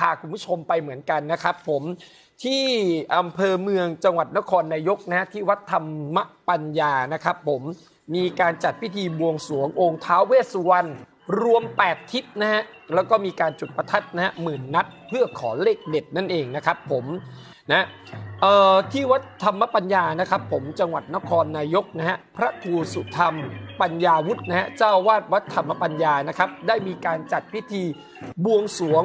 พาคุณผู้ชมไปเหมือนกันนะครับ ผมที่อำเภอเมืองจังหวัดนครนายกนะฮะที่วัดธรรมปัญญานะครับ ผมมีการจัดพิธีบวงสรวงองค์ท้าวเวสสุวรรณรวม 8 ทิศนะฮะแล้วก็มีการจุดประทัดนะฮะหมื่นนัดเพื่อขอเลขเด็ดนั่นเองนะครับ ผมนะเอ่อที่วัดธรรมปัญญานะครับ ผมจังหวัดนครนายกนะฮะพระครูสุธรรม ปัญญาวุฒินะฮะเจ้าวาดวัดธรรมปัญญานะครับ ได้มีการจัดพิธีบวงสรวง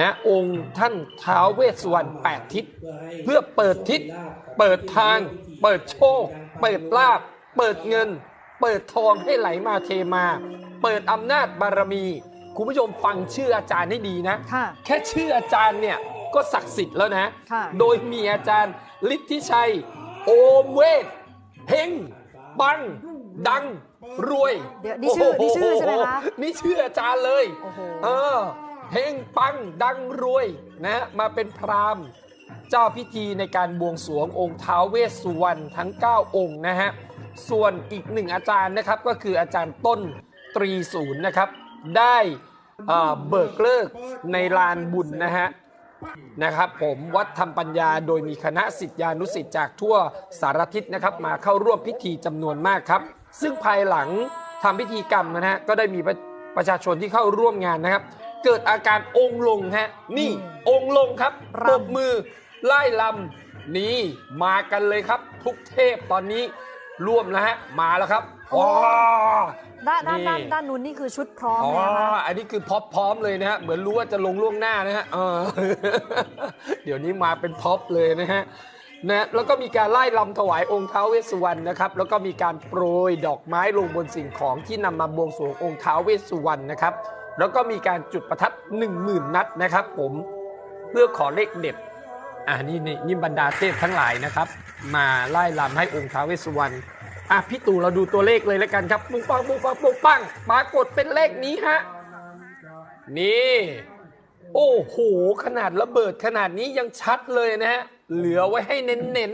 นะองค์ท่านท้าวเวสสุวรรณ8ทิศ เพื่อเปิดทิศ เปิดทาง เปิดโชค เปิดลาบ เปิดเงิน เปิดทองให้ไหลมาเทมา เปิดอำนาจบารมี คุณผู้ชมฟังชื่ออาจารย์ให้ดีนะค่ะแค่ชื่ออาจารย์เนี่ยก็ศักดิ์สิทธิ์แล้วนะค่ะโดยมีอาจารย์ฤทธิชัย โอมเวทเฮงปัง ดัง รวย เดี๋ยวนี่ชื่อโโนี่ชื่อใช่ไหมคะนี่ชื่ออาจารย์เลยโอ้โหเออ เฮงปังดังรวยนะฮะมาเป็นพราหมณ์เจ้าพิธีในการบวงสรวงองค์ท้าวเวสสุวรรณทั้ง 9 องค์นะฮะส่วนอีกหนึ่งอาจารย์นะครับก็คืออาจารย์ต้นตรีศูนย์นะครับ ได้เบิกเลิกในลานบุญนะฮะนะครับผมวัดธรรมปัญญาโดยมีคณะสิทธิานุสิทธิ์จากทั่วสารทิศนะครับ มาเข้าร่วมพิธีจำนวนมากครับ ซึ่งภายหลังทำพิธีกรรมนะฮะก็ได้มีประประชาชนที่เข้าร่วมงานนะครับ เกิดอาการองค์ลงฮะ นี่องค์ลงครับรำปรบมือไล่ลำนี่มากันเลยครับ ทุกเทพตอนนี้ร่วมแล้วฮะมาแล้วครับว้าด้านด้านนี่ด้านด้านนู้นนี่คือชุดพร้อมอ๋อเลยนะคะอันนี้คือพร็อพพร้อมเลยนะฮะเหมือนรู้ว่าจะลงล่วงหน้านะฮะเออเดี๋ยวนี้มาเป็นพร็อพเลยนะฮะนะแล้วก็มีการไล่ลำถวายองค์ท้าวเวสสุวรรณนะครับ แล้วก็มีการโปรยดอกไม้ลงบนสิ่งของที่นำมาบวงสรวงองค์ท้าวเวสสุวรรณนะครับ แล้วก็มีการจุดประทัด1 0,000นัดนะครับผมเพื่อขอเลขเด็ดอ่านี่นี่นี่บรรดาเทพทั้งหลายนะครับ มาไล่ลำให้องค์ท้าวเวสสุวรรณอะพี่ตู่เราดูตัวเลขเลยแล้วกันครับปุ้งปังปุ้งปังปุ้งปังปรากฏเป็นเลขนี้ฮะนี่ โอ้โห ขนาดระเบิดขนาดนี้ยังชัดเลยนะฮะเหลือไว้ให้เน้น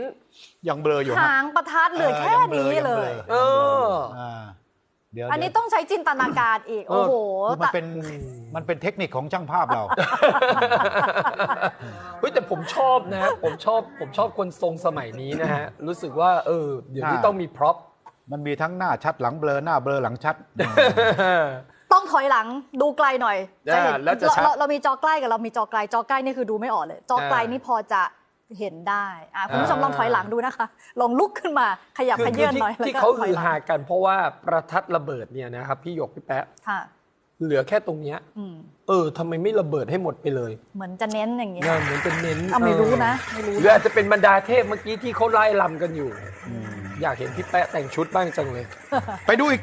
ยังเบลออยู่ฮะหางประทัดเหลือแค่นี้เลยๆเอออ่า เดี๋ยวอันนี้เดี๋ยวต้องใช้จินตนาการอีก โอ้โหคือมันแต่เป็นมันเป็นเทคนิคของช่างภาพเราเฮ้ยแต่ผมชอบนะผมชอบผมชอบคนทรงสมัยนี้นะฮะ รู้สึกว่าเออเดี๋ยวนี้อ่าต้องมีพร็อพมันมีทั้งหน้าชัดหลังเบลอหน้าเบลอหลังชัด ต้องถอยหลังดูไกลหน่อยอ่าเห็นแล้วจะชัดเราเราเรามีจอใกล้กับเรามีจอไกลจอใกล้นี่คือดูไม่ออกเลย จอไกลอ่านี่นี่พอจะ เห็นได้อะคุณผู้ชมอ่าลองถอยหลังดูนะคะ ลองลุกขึ้นมาขยับคือขคือยื่นที่หน่อยแล้วที่ก็เขาถฮือยอหลัฮางกันเพราะว่าประทัดระเบิดเนี่ยนะครับพี่หยกพี่แป๊ะค่ะเหลือแค่ตรงเนี้ยอืมเออทำไมไม่ระเบิดให้หมดไปเลย เหมือนจะเน้นอย่างเงี้ยเนี่ยเหมือนจะเน้นเอาไม่รู้นะเอไม่รู้อหนะรืออาจจะเป็นบรรดาเทพเมื่อกี้ที่เขาไล่ลำกันอยู่ อยากเห็นพี่แป๊ะแต่งชุดบ้างจังเลย ไปดูอีก